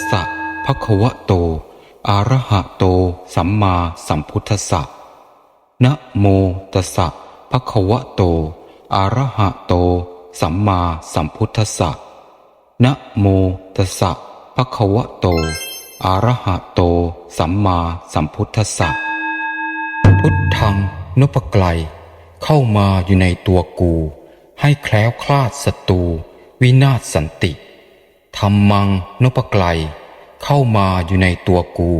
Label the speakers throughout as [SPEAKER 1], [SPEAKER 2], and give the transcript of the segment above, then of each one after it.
[SPEAKER 1] สสะภะคะวะโต อะระหะโต สัมมาสัมพุทธัสสะนะโมตัสสะภะคะวะโต อะระหะโต สัมมาสัมพุทธัสสะนะโมตัสสะภะคะวะโต อะระหะโต สัมมาสัมพุทธัสสะพุทธังนปไกล เข้ามาอยู่ในตัวกู ให้แคล้วคลาดศัตรูวินาศสันติ ธรรมังนปไกล เข้ามาอยู่ในตัวกู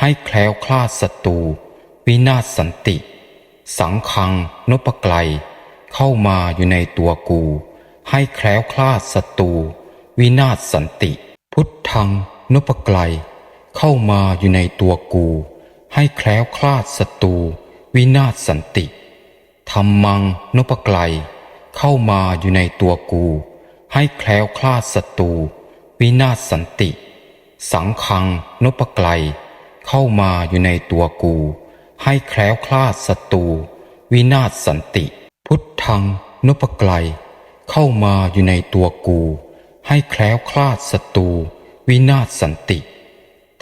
[SPEAKER 1] ให้แคล้วคลาดศัตรูวินาศสันติ สังฆังนปไกล เข้ามาอยู่ในตัวกู ให้แคล้วคลาดศัตรูวินาศสันติ พุทธังนปไกล เข้ามาอยู่ในตัวกู ให้แคล้วคลาดศัตรูวินาศสันติธรรมังนปไกล เข้ามาอยู่ในตัวกู ให้แคล้วคลาดศัตรู วินาศสันติ สังฆังนปไกล เข้ามาอยู่ในตัวกู ให้แคล้วคลาดศัตรูวินาศสันติ พุทธังนปไกล เข้ามาอยู่ในตัวกู ให้แคล้วคลาดศัตรูวินาศสันติ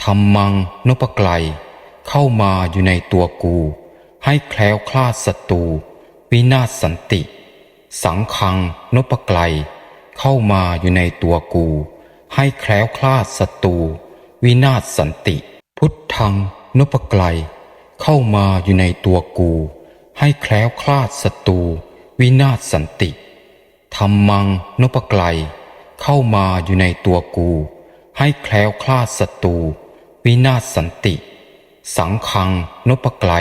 [SPEAKER 1] ธรรมังนปไกล เข้ามาอยู่ในตัวกู ให้แคล้วคลาดศัตรูวินาศสันติ สังฆังนปไกล เข้ามาอยู่ในตัวกู ให้แคล้วคลาดศัตรูวินาศสันติ พุทธังนปไกล เข้ามาอยู่ในตัวกู ให้แคล้วคลาดศัตรูวินาศสันติธรรมังนปไกล เข้ามาอยู่ในตัวกู ให้แคล้วคลาดศัตรูวินาศสันติ สังฆังนปไกล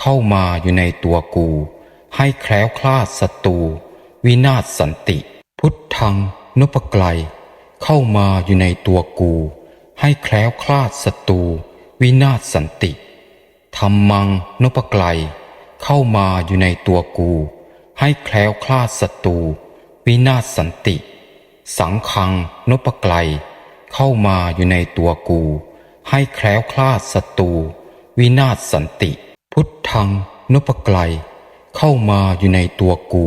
[SPEAKER 1] เข้ามาอยู่ในตัวกู ให้แคล้วคลาดศัตรูวินาศสันติ พุทธังนปไกล เข้ามาอยู่ในตัวกู ให้แคล้วคลาดศัตรูวินาศสันติธรรมังนปไกล เข้ามาอยู่ในตัวกู ให้แคล้วคลาดศัตรูวินาศสันติ สังฆังนปไกล เข้ามาอยู่ในตัวกู ให้แคล้วคลาดศัตรูวินาศสันติ พุทธังนปไกล เข้ามาอยู่ในตัวกู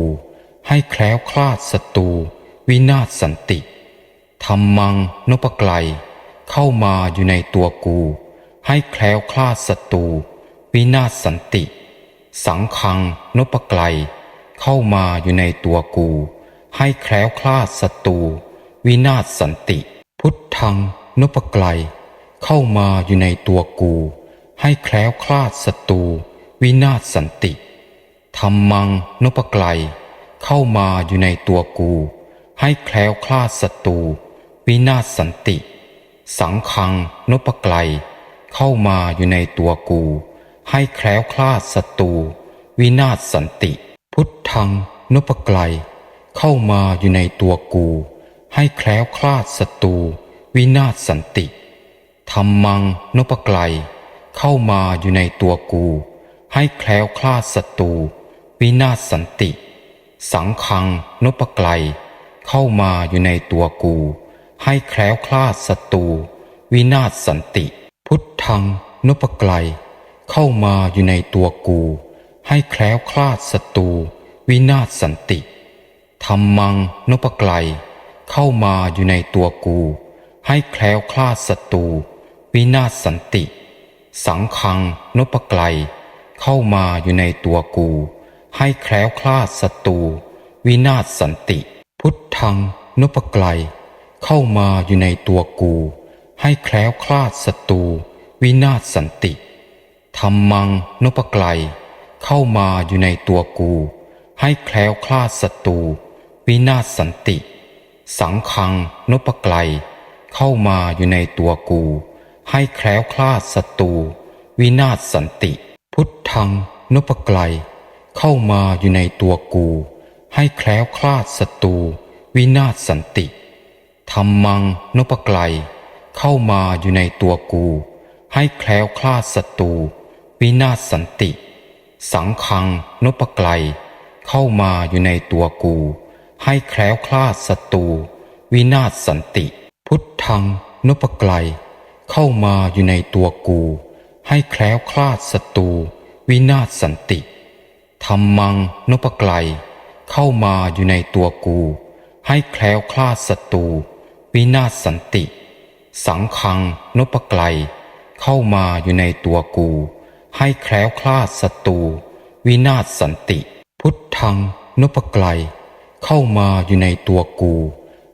[SPEAKER 1] ให้แคล้วคลาดศัตรูวินาศสันติ ธรรมังนปไกล เข้ามาอยู่ในตัวกู ให้แคล้วคลาดศัตรูวินาศสันติ สังฆังนปไกล เข้ามาอยู่ในตัวกู ให้แคล้วคลาดศัตรูวินาศสันติ พุทธังนปไกล เข้ามาอยู่ในตัวกู ให้แคล้วคลาดศัตรูวินาศสันติธรรมังนปไกล เข้ามาอยู่ในตัวกู ให้แคล้วคลาดศัตรู วินาศสันติ สังฆังนปไกล เข้ามาอยู่ในตัวกู ให้แคล้วคลาดศัตรูวินาศสันติ พุทธังนปไกล เข้ามาอยู่ในตัวกู ให้แคล้วคลาดศัตรูวินาศสันติธรรมังนปไกล เข้ามาอยู่ในตัวกู ให้แคล้วคลาดศัตรูวินาศสันติ สังฆังนปไกล เข้ามาอยู่ในตัวกู ให้แคล้วคลาดศัตรูวินาศสันติ พุทธังนปไกล เข้ามาอยู่ในตัวกู ให้แคล้วคลาดศัตรูวินาศสันติธรรมังนปไกล เข้ามาอยู่ในตัวกู ให้แคล้วคลาดศัตรูวินาศสันติ สังฆังนปไกล เข้ามาอยู่ในตัวกู ให้แคล้วคลาดศัตรูวินาศสันติ พุทธังนปไกล เข้ามาอยู่ในตัวกู ให้แคล้วคลาดศัตรูวินาศสันติธรรมังนปไกล เข้ามาอยู่ในตัวกู ให้แคล้วคลาดศัตรูวินาศสันติ สังฆังนปไกล เข้ามาอยู่ในตัวกู ให้แคล้วคลาดศัตรูวินาศสันติ พุทธังนปไกล เข้ามาอยู่ในตัวกู ให้แคล้วคลาดศัตรูวินาศสันติ ธรรมังนปไกล เข้ามาอยู่ในตัวกู ให้แคล้วคลาดศัตรูวินาศสันติ สังฆังนปไกล เข้ามาอยู่ในตัวกู ให้แคล้วคลาดศัตรูวินาศสันติ พุทธังนปไกล เข้ามาอยู่ในตัวกู ให้แคล้วคลาดศัตรูวินาศสันติธรรมังนปไกล เข้ามาอยู่ในตัวกู ให้แคล้วคลาดศัตรู วินาศสันติ สังคังนปไกล เข้ามาอยู่ในตัวกู ให้แคล้วคลาดศัตรูวินาศสันติ พุทธังนปไกล เข้ามาอยู่ในตัวกู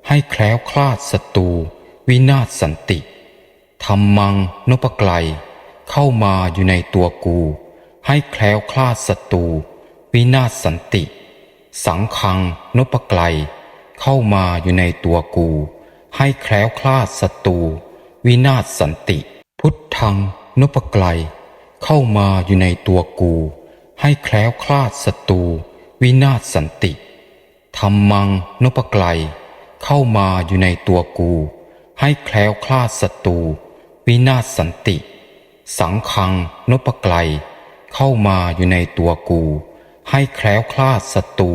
[SPEAKER 1] ให้แคล้วคลาดศัตรูวินาศสันติธรรมังนปไกล เข้ามาอยู่ในตัวกู ให้แคล้วคลาดศัตรูวินาศสันติ สังคังนปไกล เข้ามาอยู่ในตัวกู ให้แคล้วคลาดศัตรูวินาศสันติ พุทธังนปไกล เข้ามาอยู่ในตัวกู ให้แคล้วคลาดศัตรูวินาศสันติธรรมังนปไกล เข้ามาอยู่ในตัวกู ให้แคล้วคลาดศัตรูวินาศสันติ สังคังนปไกล เข้ามาอยู่ในตัวกู ให้แคล้วคลาดศัตรู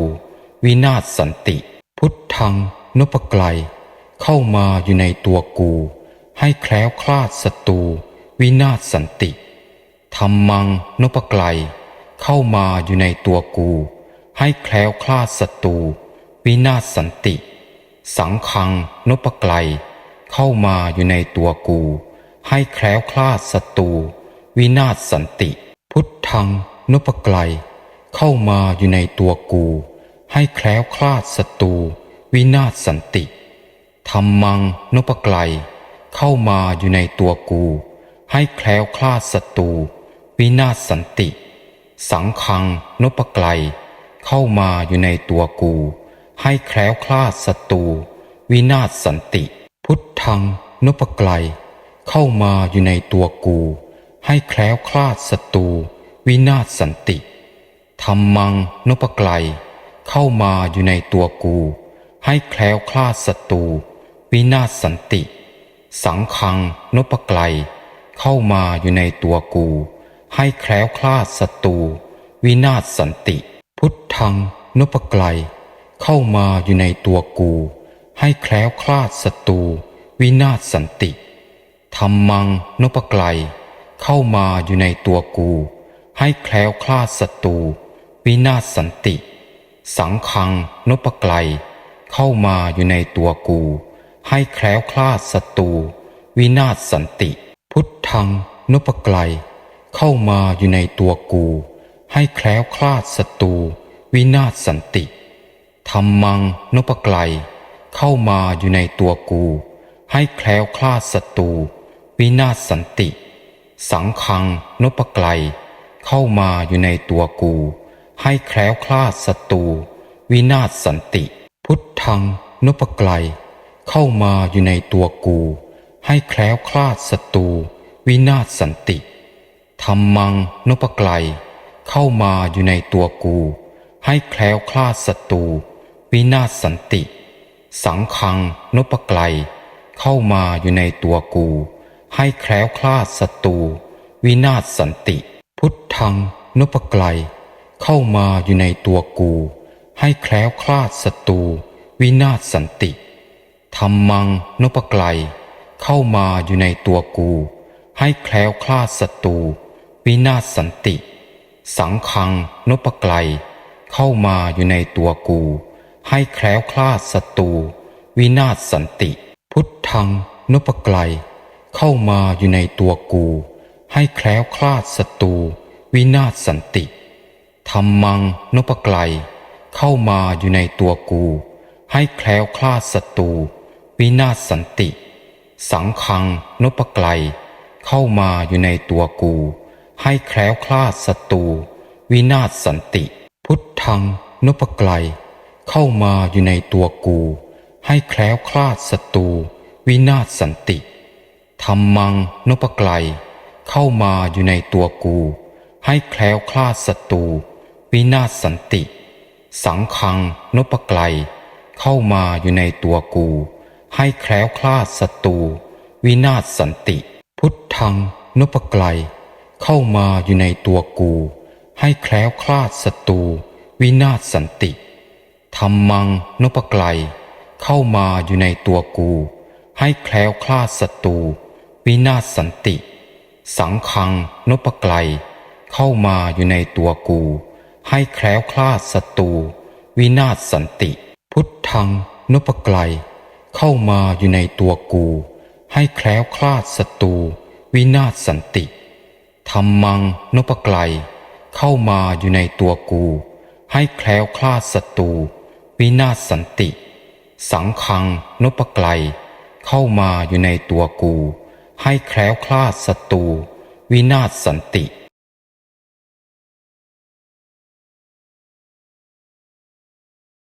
[SPEAKER 1] วินาศสันติ พุทธังนปไกล เข้ามาอยู่ในตัวกู ให้แคล้วคลาดศัตรูวินาศสันติธรรมังนปไกล เข้ามาอยู่ในตัวกู ให้แคล้วคลาดศัตรูวินาศสันติ สังคังนปไกล เข้ามาอยู่ในตัวกู ให้แคล้วคลาดศัตรูวินาศสันติ พุทธังนปไกล เข้ามาอยู่ในตัวกู ให้แคล้วคลาดศัตรูวินาศสันติ ธรรมังนปไกล เข้ามาอยู่ในตัวกู ให้แคล้วคลาดศัตรูวินาศสันติ สังคังนปไกล เข้ามาอยู่ในตัวกู ให้แคล้วคลาดศัตรูวินาศสันติ พุทธังนปไกล เข้ามาอยู่ในตัวกู ให้แคล้วคลาดศัตรูวินาศสันติธรรมังนปไกล เข้ามาอยู่ในตัวกู ให้แคล้วคลาดศัตรู วินาศสันติ สังคังนปไกล เข้ามาอยู่ในตัวกู ให้แคล้วคลาดศัตรูวินาศสันติ พุทธังนปไกล เข้ามาอยู่ในตัวกู ให้แคล้วคลาดศัตรูวินาศสันติธรรมังนปไกล เข้ามาอยู่ในตัวกู ให้แคล้วคลาดศัตรูวินาศสันติ สังคังนปไกล เข้ามาอยู่ในตัวกู ให้แคล้วคลาดศัตรูวินาศสันติ พุทธังนปไกล เข้ามาอยู่ในตัวกู ให้แคล้วคลาดศัตรูวินาศสันติธรรมังนปไกล เข้ามาอยู่ในตัวกู ให้แคล้วคลาดศัตรูวินาศสันติ สังคังนปไกล เข้ามาอยู่ในตัวกู ให้แคล้วคลาดศัตรูวินาศสันติ พุทธังนปไกล เข้ามาอยู่ในตัวกู ให้แคล้วคลาดศัตรูวินาศสันติธรรมังนปไกล เข้ามาอยู่ในตัวกู ให้แคล้วคลาดศัตรูวินาศสันติ สังคังนปไกล เข้ามาอยู่ในตัวกู ให้แคล้วคลาดศัตรูวินาศสันติ พุทธังนปไกล เข้ามาอยู่ในตัวกู ให้แคล้วคลาดศัตรูวินาศสันติ ธรรมังนปไกล เข้ามาอยู่ในตัวกู ให้แคล้วคลาดศัตรูวินาศสันติ สังคังนปไกล เข้ามาอยู่ในตัวกู ให้แคล้วคลาดศัตรูวินาศสันติ พุทธังนปไกล เข้ามาอยู่ในตัวกู ให้แคล้วคลาดศัตรูวินาศสันติธรรมังนปไกล เข้ามาอยู่ในตัวกู ให้แคล้วคลาดศัตรู วินาศสันติ สังคังนปไกล เข้ามาอยู่ในตัวกู ให้แคล้วคลาดศัตรูวินาศสันติ พุทธังนปไกล เข้ามาอยู่ในตัวกู ให้แคล้วคลาดศัตรูวินาศสันติธรรมังนปไกล เข้ามาอยู่ในตัวกู ให้แคล้วคลาดศัตรูวินาศสันติ สังคังนปไกล เข้ามาอยู่ในตัวกู ให้แคล้วคลาดศัตรูวินาศสันติ พุทธังนปไกล เข้ามาอยู่ในตัวกู ให้แคล้วคลาดศัตรูวินาศสันติธรรมังนปไกล เข้ามาอยู่ในตัวกู ให้แคล้วคลาดศัตรูวินาศสันติ สังคังนปไกล เข้ามาอยู่ในตัวกู ให้แคล้วคลาดศัตรูวินาศสันติ พุทธังนปไกล เข้ามาอยู่ในตัวกู ให้แคล้วคลาดศัตรูวินาศสันติธรรมังนพไกล เข้ามาอยู่ในตัวกู ให้แคล้วคลาดศัตรูวินาศสันติ สังคังนพไกล เข้ามาอยู่ในตัวกู ให้แคล้วคลาดศัตรูวินาศสันติ